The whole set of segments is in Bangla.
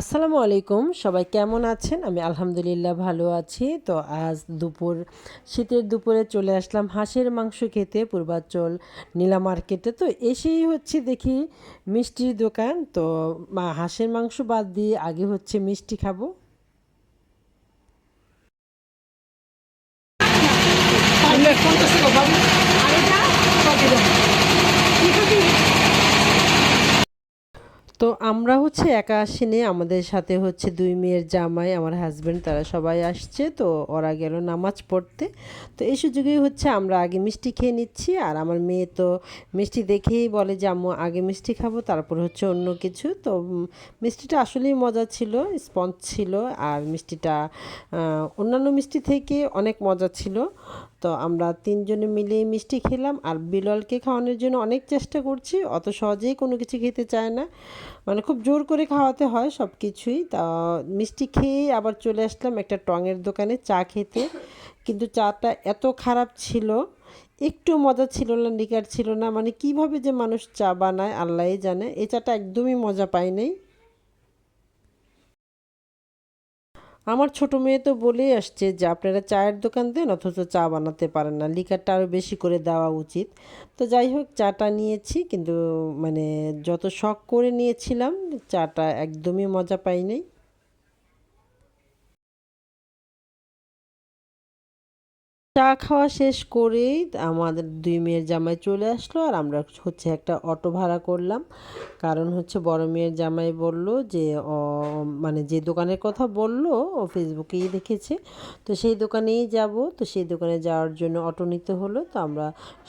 আসসালামু আলাইকুম। সবাই কেমন আছেন? আমি আলহামদুলিল্লাহ ভালো আছি। তো আজ দুপুর, শীতের দুপুরে চলে আসলাম হাঁসের মাংস খেতে, পূর্বাচল নীলা মার্কেটে। তো এসেই হচ্ছে দেখি মিষ্টির দোকান। তো মা, হাঁসের মাংস বাদ দিয়ে আগে হচ্ছে মিষ্টি খাব। তো আমরা হচ্ছে একা আসিনি, আমাদের সাথে হচ্ছে দুই মেয়ের জামাই, আমার হাজব্যান্ড তারা সবাই আসছে, তো ওরা গেল নামাজ পড়তে। তো এই সুযোগেই হচ্ছে আমরা আগে মিষ্টি খেয়ে নিচ্ছি, আর আমার মেয়ে তো মিষ্টি দেখেই বলে যে, আম্মু, আগে মিষ্টি খাব, তারপর হচ্ছে অন্য কিছু। তো মিষ্টিটা আসলেই মজা ছিল, স্পঞ্জ ছিল, আর মিষ্টিটা অন্যান্য মিষ্টি থেকে অনেক মজা ছিল। তো আমরা তিনজনে মিলে মিষ্টি খেলাম, আর বিললকে খাওয়ানোর জন্য অনেক চেষ্টা করছি, অত সহজেই কোনো কিছু খেতে চায় না। মানে খুব জোর করে খাওয়াতে হয় সব কিছুই তা মিষ্টি খেয়ে আবার চলে আসলাম একটা টঙের দোকানে চা খেতে। কিন্তু চাটা এত খারাপ ছিল, একটু মজা ছিল না, নিকার ছিল না। মানে কীভাবে যে মানুষ চা বানায়, আল্লাহই জানে। এ চাটা একদমই মজা পায় নাই। আমার ছোট মেয়ে তো বলেই আসছে যে আপনারা চায়ের দোকান দেন, অথচ চা বানাতে পারেন না। লিকারটা আরও বেশি করে দেওয়া উচিত। তো যাই হোক, চাটা নিয়েছি, কিন্তু মানে যত শখ করে নিয়েছিলাম, চাটা একদমই মজা পাই নাই চা খাওয়া শেষ করেই আমাদের দুই মেয়ের জামাই চলে আসলো আর আমরা হচ্ছে একটা অটো ভাড়া করলাম। কারণ হচ্ছে বড় মেয়ের জামাই বলল যে মানে যে দোকানের কথা বলল, ও ফেসবুকেই দেখেছে। তো সেই দোকানেই যাব। তো সেই দোকানে যাওয়ার জন্য অটো নিতে হলো। তো আমরা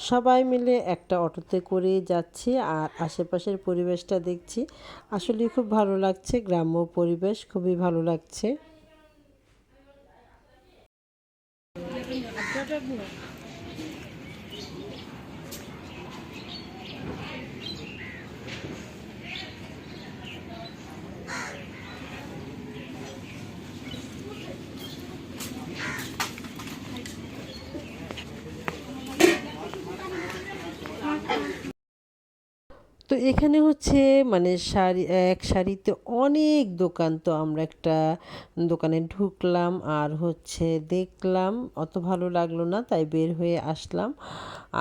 সবাই মিলে একটা অটোতে করে যাচ্ছি আর আশেপাশের পরিবেশটা দেখছি। আসলে খুব ভালো লাগছে। গ্রাম্য পরিবেশ খুবই ভালো লাগছে। de agosto. তো এখানে হচ্ছে মানে শাড়ি, এক শাড়িতে অনেক দোকান তো আমরা একটা দোকানে ঢুকলাম আর হচ্ছে দেখলাম, অত ভালো লাগল না, তাই বের হয়ে আসলাম।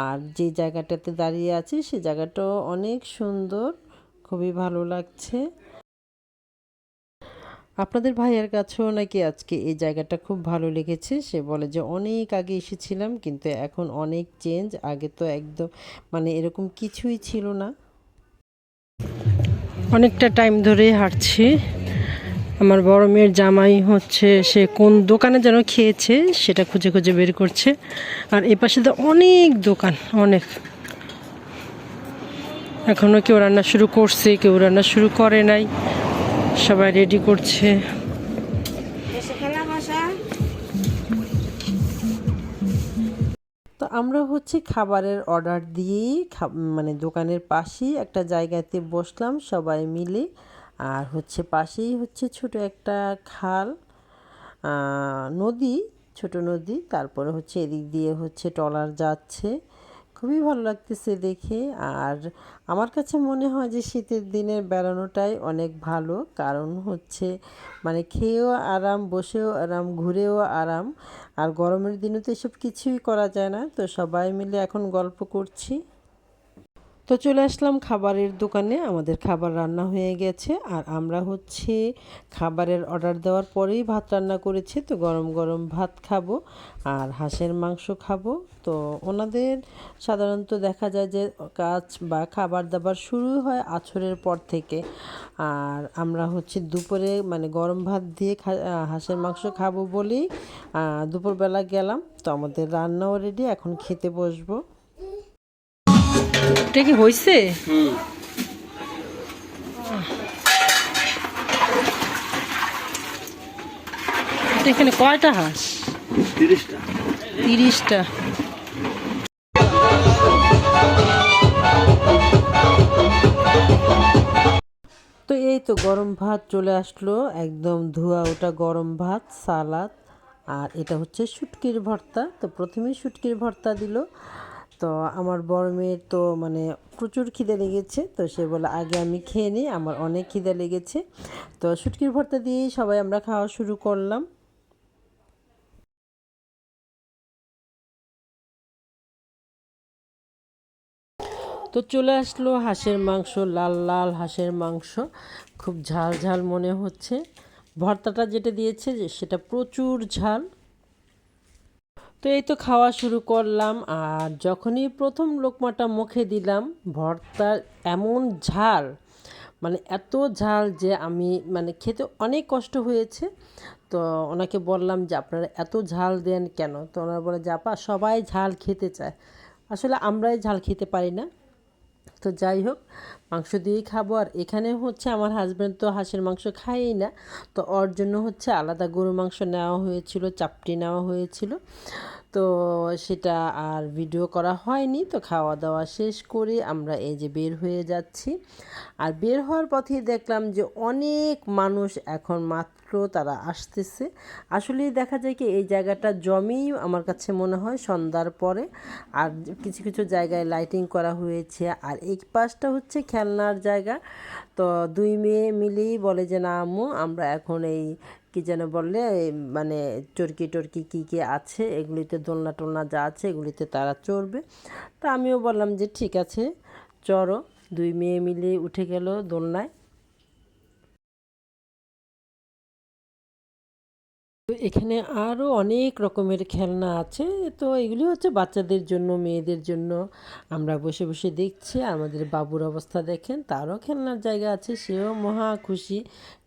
আর যে জায়গাটাতে দাঁড়িয়ে আছি, সে জায়গাটাও অনেক সুন্দর, খুবই ভালো লাগছে। আপনাদের ভাইয়ের কাছেও নাকি আজকে এই জায়গাটা খুব ভালো লেগেছে, সে বলে যে অনেক আগে এসেছিলাম, কিন্তু এখন অনেক চেঞ্জ, আগে তো একদম মানে এরকম কিছুই ছিল না। অনেকটা টাইম ধরেই হাঁটছি। আমার বড় মেয়ের জামাই হচ্ছে, সে কোন দোকানে যেন খেয়েছে, সেটা খুঁজে খুঁজে বের করছে। আর এ পাশে তো অনেক দোকান, অনেক। এখনও কেউ রান্না শুরু করছে, কেউ রান্না শুরু করে নাই। সবাই রেডি করছে। আমরা হচ্ছে খাবারের অর্ডার দিয়েই মানে দোকানের পাশেই একটা জায়গাতে বসলাম সবাই মিলে। আর হচ্ছে পাশেই হচ্ছে ছোট একটা খাল নদী, ছোট নদী। তারপরে হচ্ছে এদিক দিয়ে হচ্ছে টলার যাচ্ছে। খুবই ভালো লাগতেছে দেখে। আর আমার কাছে মনে হয় যে শীতের দিনের বেড়ানোটাই অনেক ভালো। কারণ হচ্ছে মানে খেয়েও আরাম, বসেও আরাম, ঘুরেও আরাম। আর গরমের দিনে তো এসব কিছুই করা যায় না। তো সবাই মিলে এখন গল্প করছি। তো চলে আসলাম খাবারের দোকানে। আমাদের খাবার রান্না হয়ে গেছে আর আমরা হচ্ছে খাবারের অর্ডার দেওয়ার পরেই ভাত রান্না করেছি। তো গরম গরম ভাত খাব আর হাঁসের মাংস খাব। তো ওনাদের সাধারণত দেখা যায় যে কাজ বা খাবার দাবার শুরু হয় আছরের পর থেকে। আর আমরা হচ্ছে দুপুরে মানে গরম ভাত দিয়ে হাঁসের মাংস খাব বলেই দুপুরবেলা গেলাম। তো আমাদের রান্নাও রেডি এখন খেতে বসবো। এটা কি হয়েছে এখানে কয়টা হাঁস? তিরিশটা। তিরিশটা। তো এই তো গরম ভাত চলে আসলো একদম ধোয়া ওটা গরম ভাত সালাদ আর এটা হচ্ছে শুটকির ভর্তা। তো প্রথমেই শুটকির ভর্তা দিল। তো আমার বড় মেয়ের তো মানে প্রচুর খিদে লেগেছে, তো সে বলে, আগে আমি খেয়ে নিই, আমার অনেক খিদে লেগেছে। তো শুটকির ভর্তা দিয়েই সবাই আমরা খাওয়া শুরু করলাম। তো চলে আসলো হাঁসের মাংস, লাল লাল হাঁসের মাংস। খুব ঝাল ঝাল মনে হচ্ছে। ভর্তাটা যেটা দিয়েছে যে সেটা প্রচুর ঝাল। তো এই তো খাওয়া শুরু করলাম আর যখনই প্রথম লোকমাটা মুখে দিলাম, ভর্তার এমন ঝাল মানে এত ঝাল যে আমি মানে খেতে অনেক কষ্ট হয়েছে। তো ওনাকে বললাম যে, আপনারা এত ঝাল দেন কেন? তো ওনারা বলে যে, আপা, সবাই ঝাল খেতে চায়। আসলে আমরাই ঝাল খেতে পারি না। তো যাই হোক, মাংস দিয়েই খাব। আর এখানে হচ্ছে আমার হাজব্যান্ড তো হাঁসের মাংস খায়ই না। তো ওর জন্য হচ্ছে আলাদা গরু মাংস নেওয়া হয়েছিল, চাপটি নেওয়া হয়েছিল। তো সেটা আর ভিডিও করা হয়নি। তো খাওয়া দাওয়া শেষ করে আমরা এই যে বের হয়ে যাচ্ছি। আর বের হওয়ার পথেই দেখলাম যে অনেক মানুষ এখন মাত্র তারা আসতেছে। আসলেই দেখা যায় কি এই জায়গাটা জমেই আমার কাছে মনে হয় সন্ধ্যার পরে। আর কিছু কিছু জায়গায় লাইটিং করা হয়েছে। আর এই পাশটা হচ্ছে খেলনার জায়গা। তো দুই মেয়ে মিলেই বলে যে, না আম্মু, আমরা এখন এই কি যেন বললে মানে চরকি টরকি কী কী আছে, এগুলিতে দোলনা টোলনা যা আছে, এগুলিতে তারা চড়বে। তা আমিও বললাম যে, ঠিক আছে, চড়ো। দুই মেয়ে মিলে উঠে গেল দোলনায়। এখানে আরও অনেক রকমের খেলনা আছে। তো এগুলি হচ্ছে বাচ্চাদের জন্য, মেয়েদের জন্য। আমরা বসে বসে দেখছি, আমাদের বাবুর অবস্থা দেখেন, তারও খেলনার জায়গা আছে, সেও মহা খুশি।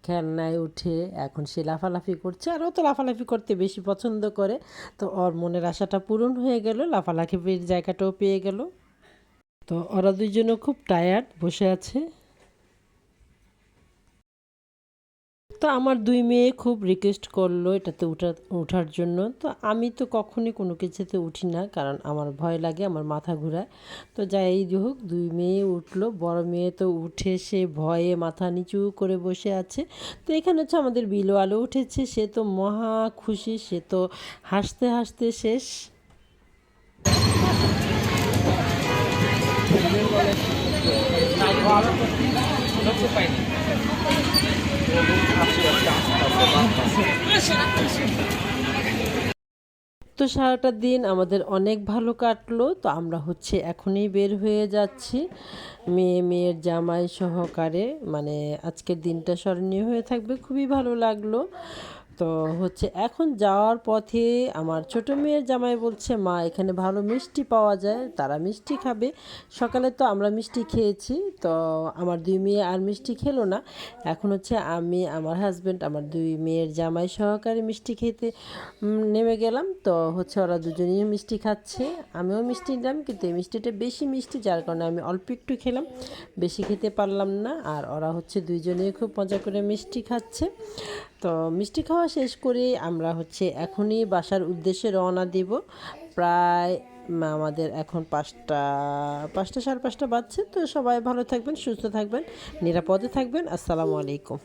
খেলনায় উঠে এখন সে লাফালাফি করছে, আর ও তো লাফালাফি করতে বেশি পছন্দ করে। তো ওর মনের আশাটা পূরণ হয়ে গেল, লাফালাফির জায়গাটাও পেয়ে গেল। তো ওরা দুইজনও খুব টায়ার্ড বসে আছে। তো আমার দুই মেয়ে খুব রিকোয়েস্ট করল এটাতে উঠা ওঠার জন্য। তো আমি তো কখনই কোনো কিছুতে উঠি না, কারণ আমার ভয় লাগে, আমার মাথা ঘুরায়। তো যাই হোক, দুই মেয়ে উঠল, বড় মেয়ে তো উঠে সে ভয়ে মাথা নিচু করে বসে আছে। তো এখানে হচ্ছে আমাদের বিলো আলো উঠেছে, সে তো মহা খুশি, সে তো হাসতে হাসতে শেষ। পাইনি। তো সারাটা দিন আমাদের অনেক ভালো কাটলো, তো আমরা হচ্ছে এখনই বের হয়ে যাচ্ছি। মেয়ে, মেয়ের জামাই সহকারে মানে আজকের দিনটা স্মরণীয় হয়ে থাকবে, খুবই ভালো লাগল। তো হচ্ছে এখন যাওয়ার পথে আমার ছোট মেয়ের জামাই বলছে, মা, এখানে ভালো মিষ্টি পাওয়া যায়, তারা মিষ্টি খাবে। সকালে তো আমরা মিষ্টি খেয়েছি, তো আমার দুই মেয়ে আর মিষ্টি খেলো না। এখন হচ্ছে আমি, আমার হাজব্যান্ড আমার দুই মেয়ের জামাই সহকারে মিষ্টি খেতে নেমে গেলাম। তো হচ্ছে ওরা দুজনেই মিষ্টি খাচ্ছে, আমিও মিষ্টি নিলাম, কিন্তু এই মিষ্টিটা বেশি মিষ্টি, যার কারণে আমি অল্প একটু খেলাম, বেশি খেতে পারলাম না। আর ওরা হচ্ছে দুইজনেই খুব মজা করে মিষ্টি খাচ্ছে। তো মিষ্টি খাওয়া শেষ করে আমরা হচ্ছে এখনই বাসার উদ্দেশ্যে রওনা দেব। প্রায় আমাদের এখন পাঁচটা পাঁচটা সাড়ে পাঁচটা বাজছে। তো সবাই ভালো থাকবেন, সুস্থ থাকবেন, নিরাপদে থাকবেন। আসসালামু আলাইকুম।